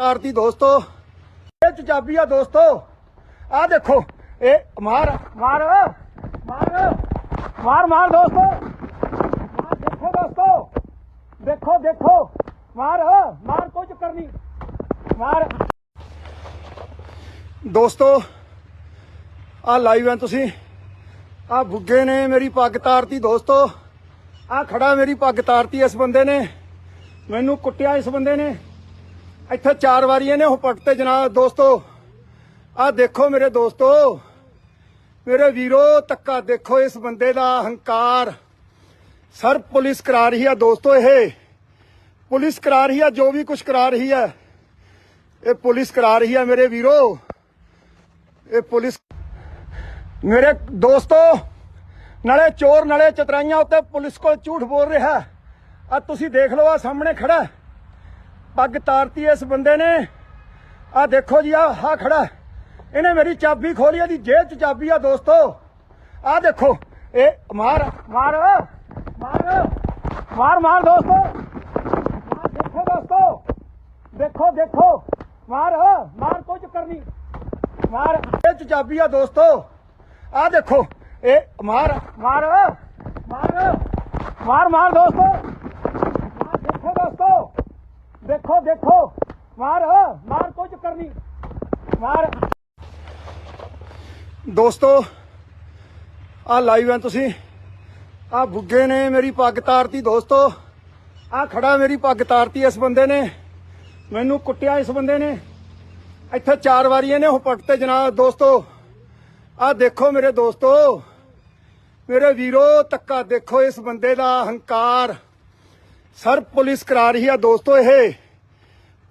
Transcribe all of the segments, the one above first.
ਤਾਰਤੀ ਦੋਸਤੋ। ਇਹ ਚ ਚਾਬੀ ਆ ਦੋਸਤੋ। ਆ ਦੇਖੋ, ਇਹ ਮਾਰ ਮਾਰ ਮਾਰ ਮਾਰ ਮਾਰ ਦੋਸਤੋ। ਮਾਰ ਦੇਖੋ ਦੋਸਤੋ। ਦੇਖੋ ਦੇਖੋ। ਮਾਰ ਮਾਰ ਕੋਈ ਚੱਕਰ ਨਹੀਂ ਮਾਰ। ਦੋਸਤੋ ਆ ਲਾਈਵ ਹੈ ਤੁਸੀਂ। ਆ ਬੁੱਗੇ ਨੇ ਮੇਰੀ ਪੱਗ ਤਾਰਤੀ ਦੋਸਤੋ। ਆ ਖੜਾ ਮੇਰੀ ਪੱਗ ਤਾਰਤੀ ਇਸ ਬੰਦੇ ਨੇ। ਮੈਨੂੰ ਕੁੱਟਿਆ ਇਸ ਬੰਦੇ ਨੇ। ਇੱਥੇ ਚਾਰ ਵਾਰੀ ਇਹਨੇ ਹੁਪਟ ਤੇ ਜਨਾਬ, ਦੋਸਤੋ। ਆਹ ਦੇਖੋ ਮੇਰੇ ਦੋਸਤੋ, ਮੇਰੇ ਵੀਰੋ ਤੱਕਾ ਦੇਖੋ ਇਸ ਬੰਦੇ ਦਾ ਹੰਕਾਰ। ਸਰ, ਪੁਲਿਸ ਕਰਾ ਰਹੀ ਹੈ ਦੋਸਤੋ ਇਹ। ਪੁਲਿਸ ਕਰਾ ਰਹੀ ਆ, ਜੋ ਵੀ ਕੁਝ ਕਰਾ ਰਹੀ ਹੈ ਇਹ ਪੁਲਿਸ ਕਰਾ ਰਹੀ ਹੈ ਮੇਰੇ ਵੀਰੋ। ਇਹ ਪੁਲਿਸ ਮੇਰੇ ਦੋਸਤੋ, ਨਾਲੇ ਚੋਰ ਨਾਲੇ ਚਤਰਾਈਆਂ ਉੱਤੇ ਪੁਲਿਸ ਕੋਲ ਝੂਠ ਬੋਲ ਰਿਹਾ। ਆ ਤੁਸੀਂ ਦੇਖ ਲਓ ਆ ਸਾਹਮਣੇ ਖੜਾ। ਪੱਗ ਤਾਰਤੀ ਇਸ ਬੰਦੇ ਨੇ। ਆ ਦੇਖੋ ਜੀ ਆ ਹਾ ਖੜਾ ਇਹਨੇ ਮੇਰੀ ਚਾਬੀ ਖੋਲੀ, ਇਹਦੀ ਜੇਬ 'ਚ ਚਾਬੀ ਆ ਦੋਸਤੋ। ਆ ਦੇਖੋ, ਇਹ ਮਾਰ ਮਾਰ ਮਾਰ ਮਾਰ ਮਾਰ ਦੋਸਤੋ। ਮਾਰ ਦੇਖੋ ਦੋਸਤੋ, ਦੇਖੋ ਦੇਖੋ। ਮਾਰ ਮਾਰ ਕੋਈ ਚੱਕਰ ਨਹੀਂ ਮਾਰ ਇਹ 'ਚ ਚਾਬੀ ਆ ਦੋਸਤੋ। ਆ ਦੇਖੋ, ਇਹ ਮਾਰ ਮਾਰ ਮਾਰ ਮਾਰ ਮਾਰ ਦੋਸਤੋ। ਦੇਖੋ ਦੇਖੋ। ਮਾਰ ਮਾਰ ਕੋਈ ਚੱਕਰ ਨਹੀਂ ਮਾਰ ਦੋਸਤੋ ਆ ਲਾਈਵ ਹੈ ਤੁਸੀਂ। ਆ ਬੁੱਗੇ ਨੇ ਮੇਰੀ ਪੱਗ ਤਾਰਤੀ, ਦੋਸਤੋ। ਆ ਖੜਾ ਮੇਰੀ ਪੱਗ ਤਾਰਤੀ ਇਸ ਬੰਦੇ ਨੇ। ਮੈਨੂੰ ਕੁੱਟਿਆ ਇਸ ਬੰਦੇ ਨੇ। ਇੱਥੇ ਚਾਰ ਵਾਰੀ ਇਹਨੇ ਹੁਪਟ ਤੇ ਜਨਾਬ, ਦੋਸਤੋ। ਆ ਦੇਖੋ ਮੇਰੇ ਦੋਸਤੋ। ਮੇਰੇ ਵੀਰੋ ਤੱਕਾ ਦੇਖੋ ਇਸ ਬੰਦੇ ਦਾ ਹੰਕਾਰ ਸਰ, ਪੁਲਿਸ ਕਰਾ ਰਹੀ ਆ ਦੋਸਤੋ ਇਹ।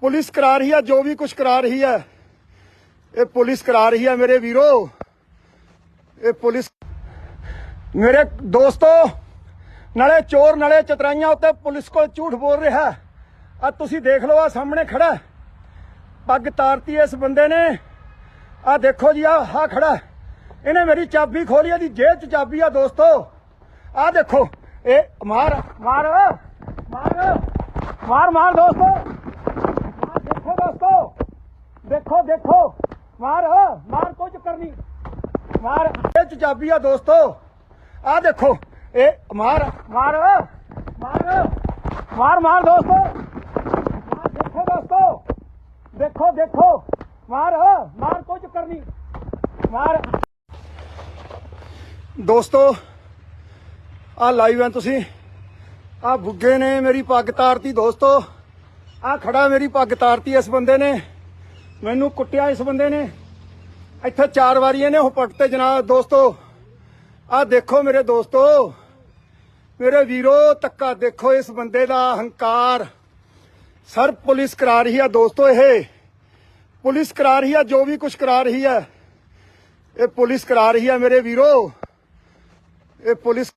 ਪੁਲਿਸ ਕਰਾ ਰਹੀ ਹੈ ਜੋ ਵੀ ਕੁਝ ਕਰਾ ਰਹੀ ਹੈ ਇਹ ਪੁਲਿਸ ਕਰਾ ਰਹੀ ਹੈ ਮੇਰੇ ਵੀਰੋ। ਇਹ ਪੁਲਿਸ ਮੇਰੇ ਦੋਸਤੋ, ਨਾਲੇ ਚੋਰ, ਨਾਲੇ ਚਤਰਾਈਆਂ ਉੱਤੇ ਪੁਲਿਸ ਕੋਲ ਝੂਠ ਬੋਲ ਰਿਹਾ। ਆ ਤੁਸੀਂ ਦੇਖ ਲਓ, ਆ ਸਾਹਮਣੇ ਖੜਾ ਪੱਗ ਤਾਰਤੀ ਇਸ ਬੰਦੇ ਨੇ। ਆ ਦੇਖੋ ਜੀ, ਆ ਹਾ ਖੜਾ ਇਹਨੇ ਮੇਰੀ ਚਾਬੀ ਖੋਲੀ, ਇਹਦੀ ਜੇਬ 'ਚ ਚਾਬੀ ਆ ਦੋਸਤੋ। ਆ ਦੇਖੋ, ਇਹ ਮਾਰ ਮਾਰ ਮਾਰ ਮਾਰ ਮਾਰ ਦੋਸਤੋ। ਮਾਰ ਦੇਖੋ ਦੋਸਤੋ, ਦੇਖੋ ਦੇਖੋ, ਮਾਰ ਮਾਰ ਕੋਈ ਚੱਕਰ ਨਹੀਂ ਮਾਰ। ਇਹ ਚਾਬੀ ਆ ਦੋਸਤੋ। ਆ ਦੇਖੋ, ਇਹ ਮਾਰ ਮਾਰ ਮਾਰ ਮਾਰ ਮਾਰ ਦੋਸਤੋ। ਮਾਰ ਦੇਖੋ ਦੋਸਤੋ, ਦੇਖੋ ਦੇਖੋ, ਮਾਰ ਮਾਰ ਕੋਈ ਚੱਕਰ ਨਹੀਂ ਮਾਰ। ਦੋਸਤੋ ਆ ਲਾਈਵ ਹੈ ਤੁਸੀਂ। ਆ ਬੁੱਗੇ ਨੇ ਮੇਰੀ ਪੱਗ ਤਾਰਤੀ ਦੋਸਤੋ। ਆ ਖੜਾ ਮੇਰੀ ਪੱਗ ਤਾਰਤੀ ਇਸ ਬੰਦੇ ਨੇ। ਮੈਨੂੰ ਕੁੱਟਿਆ ਇਸ ਬੰਦੇ ਨੇ। ਇੱਥੇ ਚਾਰ ਵਾਰੀ ਇਹਨੇ ਹੁਪਟ ਤੇ ਜਨਾਬ, ਦੋਸਤੋ ਆ ਦੇਖੋ ਮੇਰੇ ਦੋਸਤੋ। ਮੇਰੇ ਵੀਰੋ ਤੱਕਾ ਦੇਖੋ ਇਸ ਬੰਦੇ ਦਾ ਹੰਕਾਰ। ਸਰ, ਪੁਲਿਸ ਕਰਾ ਰਹੀ ਹੈ ਦੋਸਤੋ ਇਹ। ਪੁਲਿਸ ਕਰਾ ਰਹੀ ਆ, ਜੋ ਵੀ ਕੁਝ ਕਰਾ ਰਹੀ ਹੈ ਇਹ ਪੁਲਿਸ ਕਰਾ ਰਹੀ ਹੈ ਮੇਰੇ ਵੀਰੋ। ਇਹ ਪੁਲਿਸ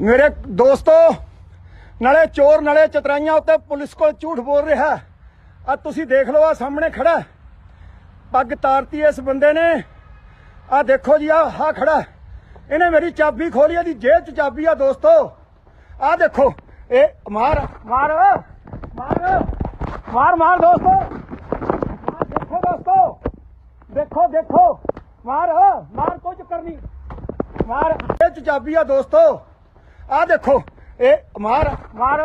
ਮੇਰੇ ਦੋਸਤੋ ਨਾਲੇ ਚੋਰ ਨਾਲੇ ਚਤਰਾਈਆਂ ਉੱਤੇ ਪੁਲਿਸ ਕੋਲ ਝੂਠ ਬੋਲ ਰਿਹਾ। ਆ ਤੁਸੀਂ ਦੇਖ ਲਓ ਆ ਸਾਹਮਣੇ ਖੜਾ ਪੱਗ ਤਾਰਤੀ ਇਸ ਬੰਦੇ ਨੇ। ਆ ਦੇਖੋ ਜੀ ਆ ਹਾ ਖੜਾ ਇਹਨੇ ਮੇਰੀ ਚਾਬੀ ਖੋਲੀ, ਇਹਦੀ ਜੇਬ 'ਚ ਚਾਬੀ ਆ ਦੋਸਤੋ। ਆ ਦੇਖੋ, ਇਹ ਮਾਰ ਮਾਰ ਮਾਰ ਮਾਰ ਮਾਰ ਦੋਸਤੋ। ਮਾਰ ਦੇਖੋ ਦੋਸਤੋ, ਦੇਖੋ ਦੇਖੋ। ਮਾਰ ਮਾਰ ਕੋਈ ਚੱਕਰ ਨਹੀਂ। ਮਾਰ ਇਹ 'ਚ ਚਾਬੀ ਆ ਦੋਸਤੋ। ਆ ਦੇਖੋ ਇਹ ਮਾਰ ਮਾਰ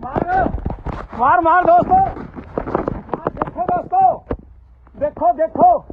ਮਾਰ ਮਾਰ ਮਾਰ ਦੋਸਤੋ। ਦੇਖੋ ਦੋਸਤੋ। ਦੇਖੋ ਦੇਖੋ।